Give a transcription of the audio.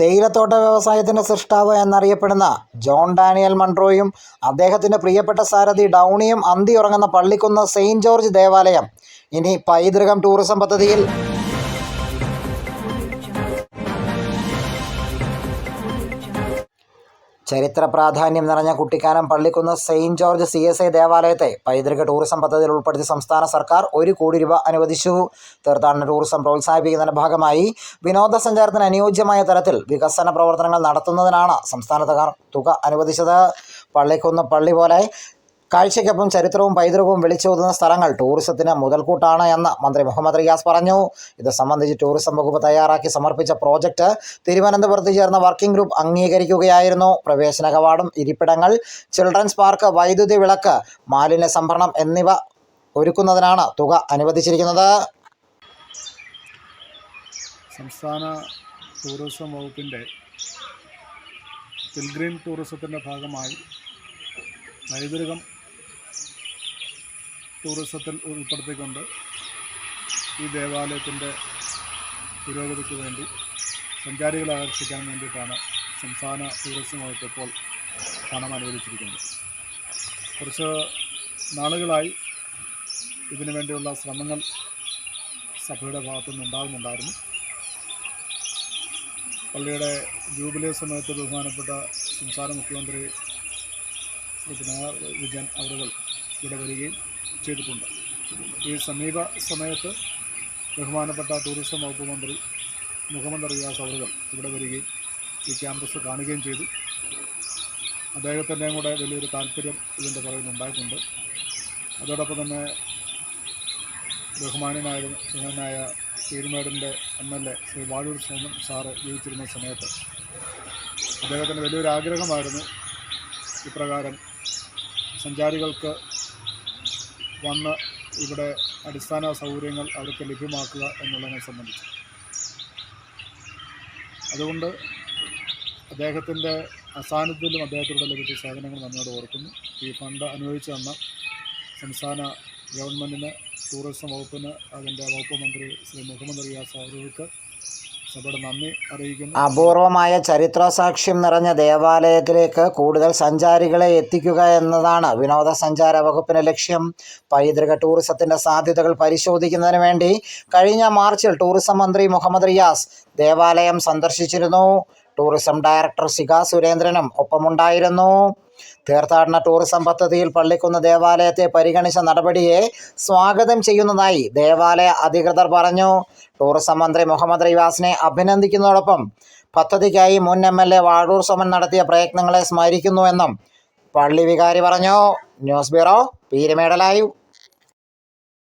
തേയിലത്തോട്ട വ്യവസായത്തിന്റെ സൃഷ്ടാവ് എന്നറിയപ്പെടുന്ന ജോൺ ഡാനിയൽ മൺട്രോയും അദ്ദേഹത്തിന്റെ പ്രിയപ്പെട്ട സാരഥി ഡൗണിയും അന്തി ഉറങ്ങുന്ന പള്ളിക്കുന്ന് സെയിന്റ് ജോർജ് ദേവാലയം. ഇനി പൈതൃകം ടൂറിസം പദ്ധതിയിൽ ചരിത്ര പ്രാധാന്യം നിറഞ്ഞ Kuttikkanam Pallikkunnu saint George C S I ദേവാലയത്തെ പൈതൃക ടൂറിസം പദ്ധതിയിൽ ഉൾപ്പെടുത്തി സംസ്ഥാന സർക്കാർ ഒരു കോടി രൂപ അനുവദിച്ചു. തീർത്ഥാടന ടൂറിസം പ്രോത്സാഹിപ്പിക്കുന്നതിന്റെ ഭാഗമായി വിനോദസഞ്ചാരത്തിന് അനുയോജ്യമായ തരത്തിൽ വികസന പ്രവർത്തനങ്ങൾ നടത്തുന്നതിനാണ് സംസ്ഥാന തുക അനുവദിച്ചത്. പള്ളിക്കുന്ന് പള്ളി പോലെ കാഴ്ചയ്ക്കൊപ്പം ചരിത്രവും പൈതൃകവും വിളിച്ചോതുന്ന സ്ഥലങ്ങൾ ടൂറിസത്തിന് മുതൽക്കൂട്ടാണ് എന്ന് മന്ത്രി മുഹമ്മദ് റിയാസ് പറഞ്ഞു. ഇത് സംബന്ധിച്ച് ടൂറിസം വകുപ്പ് തയ്യാറാക്കി സമർപ്പിച്ച പ്രോജക്റ്റ് തിരുവനന്തപുരത്ത് ചേർന്ന വർക്കിംഗ് ഗ്രൂപ്പ് അംഗീകരിക്കുകയായിരുന്നു. പ്രവേശന കവാടം ഇരിപ്പിടങ്ങൾ ചിൽഡ്രൻസ് പാർക്ക് വൈദ്യുതി വിളക്ക് മാലിന്യ സംഭരണം എന്നിവ ഒരുക്കുന്നതിനാണ് തുക അനുവദിച്ചിരിക്കുന്നത്. സംസ്ഥാന ടൂറിസം വകുപ്പിന്റെ പിൽഗ്രീം ടൂറിസത്തിന്റെ ഭാഗമായി പൈതൃകം ടൂറിസത്തിൽ ഉൾപ്പെടുത്തിക്കൊണ്ട് ഈ ദേവാലയത്തിന്റെ പുരോഗതിക്ക് വേണ്ടി സഞ്ചാരികളെ ആകർഷിക്കാൻ വേണ്ടിയിട്ടാണ് സംസ്ഥാന ടൂറിസം വകുപ്പ് ഇപ്പോൾ പണം അനുവദിച്ചിരിക്കുന്നത്. കുറച്ച് നാളുകളായി ഇതിനു വേണ്ടിയുള്ള ശ്രമങ്ങൾ സഭയുടെ ഭാഗത്തു നിന്നുണ്ടാകുന്നുണ്ടായിരുന്നു പള്ളിയുടെ ജൂബിലി സമയത്ത് ബഹുമാനപ്പെട്ട സംസ്ഥാന മുഖ്യമന്ത്രി ശ്രീ പിണറായി വിജയൻ അവരുകൾ ഇവിടെ വരികയും ചെയ്തിട്ടുണ്ട്. ഈ സമീപ സമയത്ത് ബഹുമാനപ്പെട്ട ടൂറിസം വകുപ്പ് മന്ത്രി മുഹമ്മദ് റിയാസ് അവർകൾ ഇവിടെ വരികയും ഈ ക്യാമ്പസ് കാണുകയും ചെയ്തു. അദ്ദേഹത്തിന്റെയും കൂടെ വലിയൊരു താല്പര്യം ഇതിന്റെ പുറകിൽ ഉണ്ടായിട്ടുണ്ട്. അതോടൊപ്പം തന്നെ ബഹുമാനനായ ബഹുമാനായ പീരുമേടിന്റെ M L A Shri Vazhoor Soman sir ജീവിച്ചിരുന്ന സമയത്ത് അദ്ദേഹത്തിന്റെ വലിയൊരു ആഗ്രഹമായിരുന്നു. ഇപ്രകാരം സഞ്ചാരികൾക്ക് വന്ന് ഇവിടെ അടിസ്ഥാന സൗകര്യങ്ങൾ അവർക്ക് ലഭ്യമാക്കുക എന്നുള്ളതിനെ സംബന്ധിച്ച്. അതുകൊണ്ട് അദ്ദേഹത്തിന്റെ അസാന്നിധ്യത്തിലും അദ്ദേഹത്തിലൂടെ ലഭിച്ച സേവനങ്ങൾ നമ്മോട് ഓർക്കുന്നു. ഈ ഫണ്ട് അനുവദിച്ചു തന്ന സംസ്ഥാന ഗവൺമെന്റിന് ടൂറിസം വകുപ്പിന് അതിന്റെ വകുപ്പ് മന്ത്രി ശ്രീ മുഹമ്മദ് റിയാസ് അവർക്ക് അപൂർവമായ ചരിത്രസാക്ഷ്യം നിറഞ്ഞ ദേവാലയത്തിലേക്ക് കൂടുതൽ സഞ്ചാരികളെ എത്തിക്കുക എന്നതാണ് വിനോദസഞ്ചാര വകുപ്പിന്റെ ലക്ഷ്യം. പൈതൃക ടൂറിസത്തിന്റെ സാധ്യതകൾ പരിശോധിക്കുന്നതിന് വേണ്ടി കഴിഞ്ഞ മാർച്ചിൽ ടൂറിസം മന്ത്രി മുഹമ്മദ് റിയാസ് ദേവാലയം സന്ദർശിച്ചിരുന്നു. ടൂറിസം ഡയറക്ടർ ശിഖ സുരേന്ദ്രനും ഒപ്പമുണ്ടായിരുന്നു. തീർത്ഥാടന ടൂറിസം പദ്ധതിയിൽ പള്ളിക്കുന്ന് ദേവാലയത്തെ പരിഗണിച്ച നടപടിയെ സ്വാഗതം ചെയ്യുന്നതായി ദേവാലയ അധികൃതർ പറഞ്ഞു. ടൂറിസം മന്ത്രി മുഹമ്മദ് റിവാസിനെ അഭിനന്ദിക്കുന്നതോടൊപ്പം പദ്ധതിക്കായി മുൻ M L A Vazhoor Soman നടത്തിയ പ്രയത്നങ്ങളെ സ്മരിക്കുന്നുവെന്നും പള്ളി വികാരി പറഞ്ഞു. News bureau Peermade live.